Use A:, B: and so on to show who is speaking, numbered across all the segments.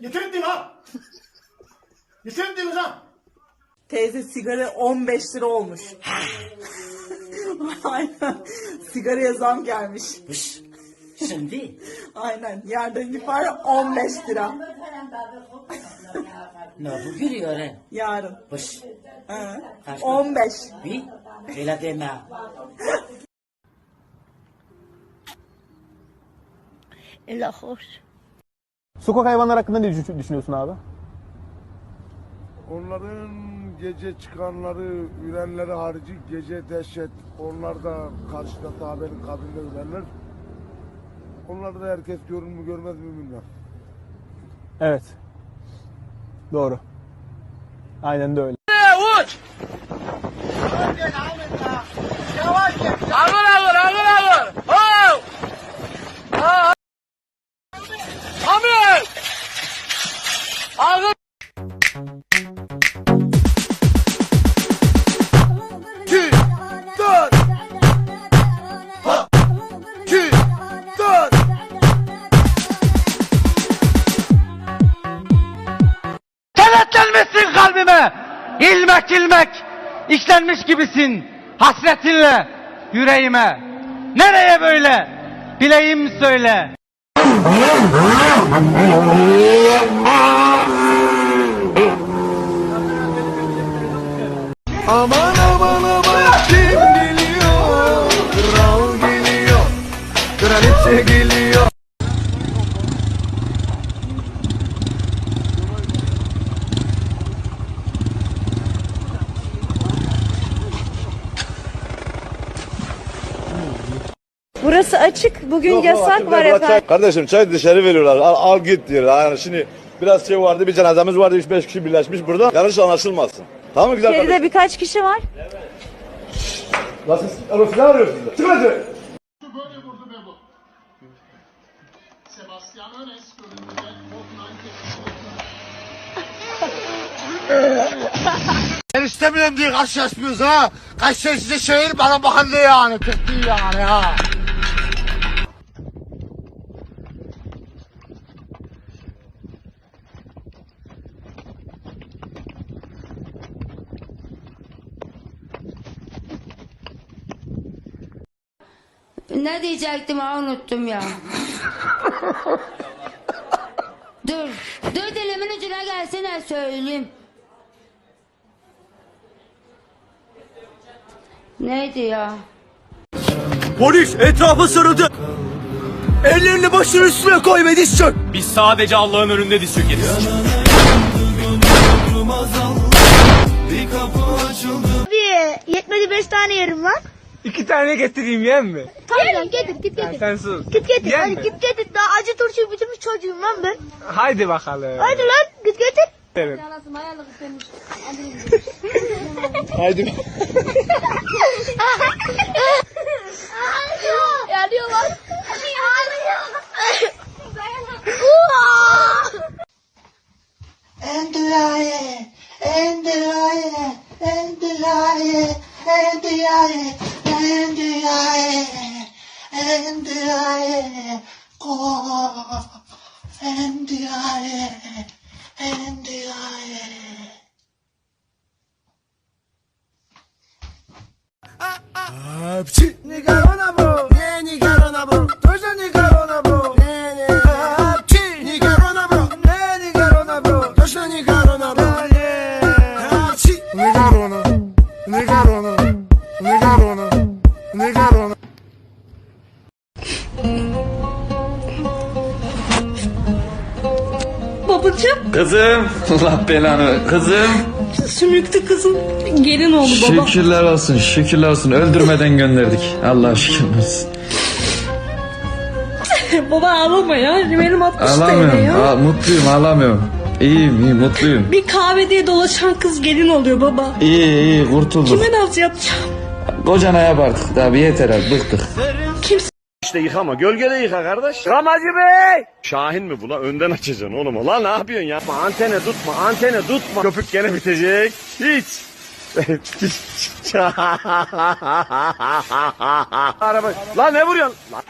A: Yeter ettin ha! Yeter ettiniz ha!
B: Teyze sigara 15 lira olmuş. Aynen. Sigaraya zam gelmiş.
C: Şimdi
B: Aynen. Yerden itibaren 15 lira.
C: ne bu gülüyor he?
B: Yarın.
C: Bış.
B: He.
C: Kaç
B: 15.
C: Bir. Öyle deme.
D: Ela hoş.
E: Sokak hayvanları hakkında ne düşün- düşünüyorsun abi?
F: Onların gece çıkanları, ürenleri harici gece dehşet. Onlar da karşıda taberin kabinde ürenler. Onları da herkes görür mü görmez mi bilmem.
E: Evet. Doğru. Aynen de öyle.
G: Kalbime. İlmek ilmek işlenmiş gibisin hasretinle yüreğime. Nereye böyle? Bileyim söyle.
F: Aman
D: Bugün yasak var efendim.
H: Kardeşim çay dışarı veriyorlar. Al, al git diyor. Yani şimdi biraz şey vardı, bir cenazemiz vardı. 3-5 kişi birleşmiş burada. Yanlış anlaşılmasın. Tamam mı güzel
D: İçeride
H: kardeşim?
D: birkaç kişi var.
H: Lan siz Alo, silah arıyorsunuz. Çıkın hadi.
A: Böyle vurdu be bu. Sebastian Önes bölümünde
F: Ben istemiyorum diye karşılaşmıyoruz ha. Kayseri size şehir bana mahalle yani. Tek değil yani ha.
I: Ne diyecektim ha unuttum ya. dur. Dur dilimin ucuna gelsene söyleyeyim. Neydi ya?
G: Polis etrafa sarıldı. Ellerini başının üstüne koy ve diz çök. Biz sadece Allah'ın önünde diz çökeriz.
D: Bir yetmedi beş tane yerim var.
G: İki tane getireyim yem mi?
D: Tamam getir git getir.
G: Sen sus.
D: Git getir
G: Yen
D: hadi
G: mi?
D: git getir. Daha acı turşuyu bitirmiş çocuğum lan ben.
G: Haydi bakalım.
D: Hadi lan git getir.
G: Evet.
E: Haydi.
D: Yanıyor lan.
I: 핸드아의 꽃
F: 핸드아의 핸드아의 아치 니가 오나보 예 니가 오나보 도전 니가 오나보
D: 예.
J: Kızım, Allah belanı. Kızım,
D: sümüklü kızım gelin oldu baba.
J: şükürler olsun, şükürler olsun. Öldürmeden gönderdik. Allah şükürler olsun.
D: baba ağlama ya. Benim 60 TL
J: Ağlamıyorum,
D: ya.
J: Aa, mutluyum, ağlamıyorum. İyiyim, iyi, mutluyum.
D: Bir kahvede dolaşan kız gelin oluyor baba.
J: İyi, iyi, kurtulduk.
D: Kime naz yapacağım?
J: Kocana yap artık, daha bir yeter artık, bıktık.
H: İşte yıkama. Gölgede yıka kardeş. Ramacı Bey! Şahin mi buna? Önden açacaksın oğlum. Ulan ne yapıyorsun ya? Antene tutma, antene tutma. Köpük gene bitecek. Hiç. Araba. Lan ne vuruyorsun? Lan.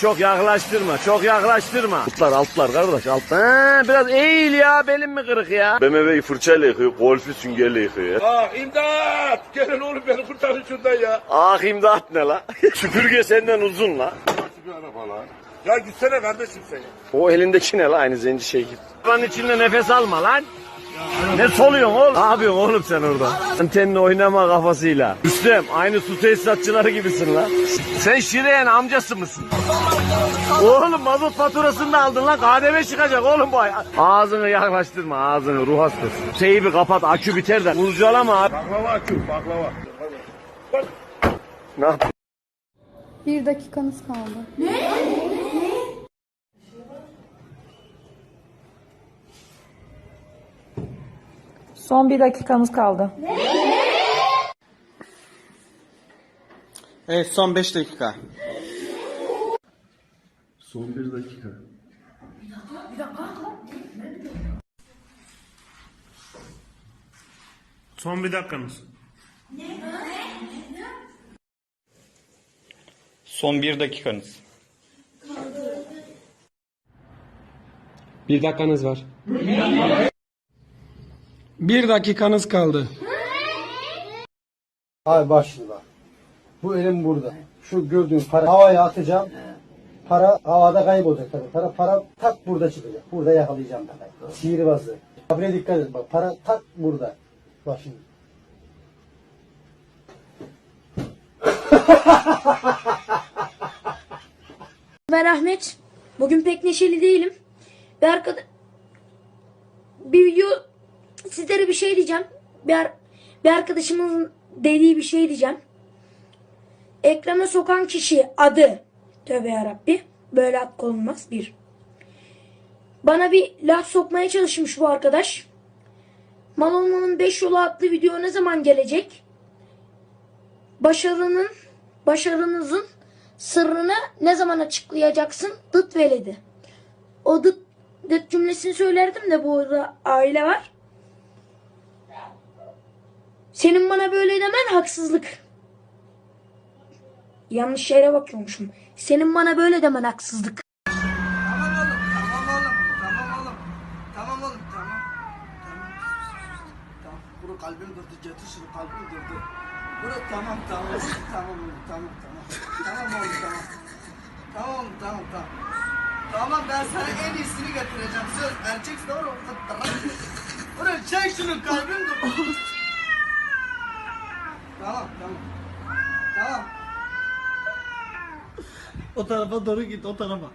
H: Çok yaklaştırma, çok yaklaştırma. Altlar, altlar kardeş, altlar. Ha, biraz eğil ya, belim mi kırık ya? BMW'yi fırçayla yıkıyor, golfü süngerle yıkıyor.
K: Ah imdat! Gelin oğlum beni kurtarın şuradan ya.
H: Ah imdat ne la? Süpürge senden uzun la.
K: Ya gitsene kardeşim sen.
H: O elindeki ne la aynı zenci şey gibi. Lan içinde nefes alma lan. Ne soluyorsun oğlum? Ne yapıyorsun oğlum sen orada? Antenle oynama kafasıyla. Üstem aynı su tesisatçıları gibisin lan. Sen Şireyen amcası mısın? Oğlum mazot faturasını da aldın lan. KDV çıkacak oğlum bu ay. Ağzını yaklaştırma ağzını ruh hastası. Teybi kapat akü biter de. Uzcalama abi.
K: Baklava açıyorum baklava.
H: Ne yap?
D: Bir dakikanız kaldı.
B: Son bir dakikanız kaldı.
E: Evet son 5 dakika.
L: Son bir dakikanız.
E: Son 1 dakikanız. Bir dakikanız var. Bir dakikanız kaldı.
M: Abi bak şimdi bak. Bu elim burada. Şu gördüğün para havaya atacağım. Para havada kaybolacak tabii. Para para tak burada çıkacak. Burada yakalayacağım parayı. Sihirbazı. Habire dikkat et bak. Para tak burada. Bak şimdi.
N: Ben Ahmet. Bugün pek neşeli değilim. Bir arkada bir video sizlere bir şey diyeceğim. Bir, bir arkadaşımın dediği bir şey diyeceğim. Ekrana sokan kişi adı tövbe yarabbi böyle ad konulmaz bir. Bana bir laf sokmaya çalışmış bu arkadaş. Mal olmanın 5 yolu adlı video ne zaman gelecek? Başarının başarınızın sırrını ne zaman açıklayacaksın? Dıt veledi. O dıt, dıt cümlesini söylerdim de burada aile var. Senin bana böyle demen haksızlık. Yanlış yere bakıyormuşum. Senin bana böyle demen haksızlık.
M: Tamam oğlum. Tamam oğlum. Tamam oğlum. Tamam oğlum. Tamam. Tamam. Bro kalbim durdu. Getir şunu kalbim durdu. Bro tamam tamam. tamam oğlum. Tamam tamam. Tamam oğlum tamam. Tamam tamam tamam. Tamam ben sana en iyisini getireceğim. Söz erkeksin oğlum. Bro çek şunu kalbim durdu. Tamam tamam. Tamam.
L: O tarafa doğru git o tarafa.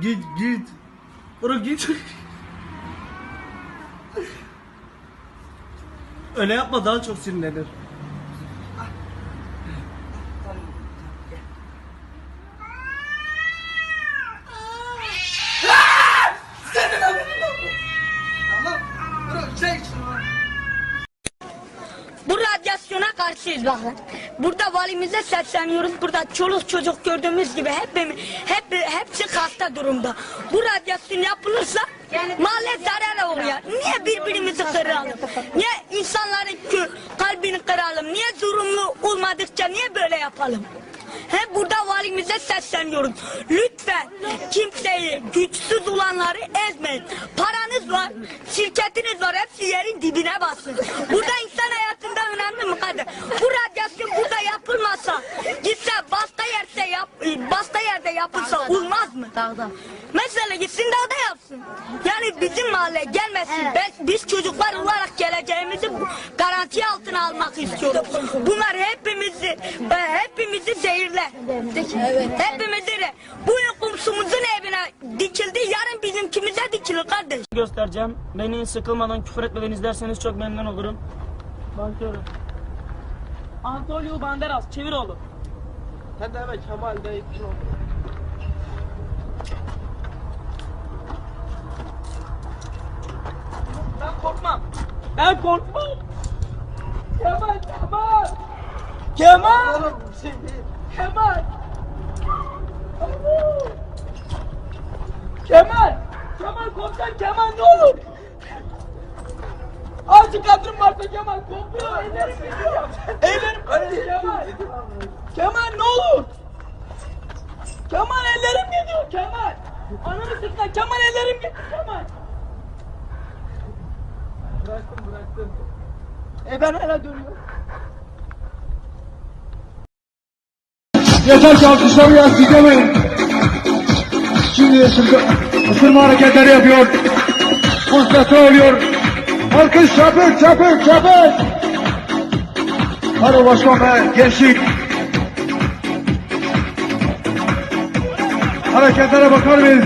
L: Git git. Bro git. Öyle yapma daha çok sinirlenir.
M: Tamam. Bro çek şunu.
N: Bu radyasyona karşıyız bakın. Burada valimize sesleniyoruz. Burada çoluk çocuk gördüğümüz gibi hep, hep hepsi hasta durumda. Bu radyasyon yapılırsa mahalle zarar oluyor. Niye birbirimizi kıralım? Niye insanların kalbini kıralım? Niye zorunlu olmadıkça niye böyle yapalım? He burada valimize sesleniyoruz. Lütfen kimseyi güçsüz olanları ezmeyin. Paranız var, şirketiniz var hepsi yerin dibine basın. Burada insan hayatında önemli mi kadın? Bu radyasyon burada yapılmasa, gitse başka yerde yap, başka yerde yapılsa olmaz mı? Dağda. Mesela gitsin dağda yapsın. Yani bizim mahalle gelmesin. Ben, biz çocuklar olarak geleceğimizi bu- garanti altına almak istiyoruz. Bunlar hepimizi, e, hepimizi zehirler. Hepimizi de. Bugün komşumuzun evine dikildi, yarın bizimkimize dikilir kardeş.
O: göstereceğim. Beni sıkılmadan küfür etmeden izlerseniz çok memnun olurum. Bakıyorum. Antonio Banderas çevir oğlum. Hadi evet Kemal Bey. Ben korkmam. Ben korkmam. Kemal Kemal. Kemal. Kemal. Kemal! Kemal komiser Kemal ne olur! Azıcık kadrım varsa Kemal kopuyor ellerim gidiyor. Ellerim gidiyor Kemal. Kemal ne olur! Kemal ellerim Kemal. Ananı sıkma Kemal ellerim gidiyor Kemal. Bıraktım bıraktım. E ben hala dönüyorum.
P: Yeter ki alkışları yansıtamayın. Şimdi ısırma, hareketleri yapıyor. Konsantre oluyor. Alkış çapır çapır çapır. Hadi başkan be gençlik. Hareketlere bakar mıyız?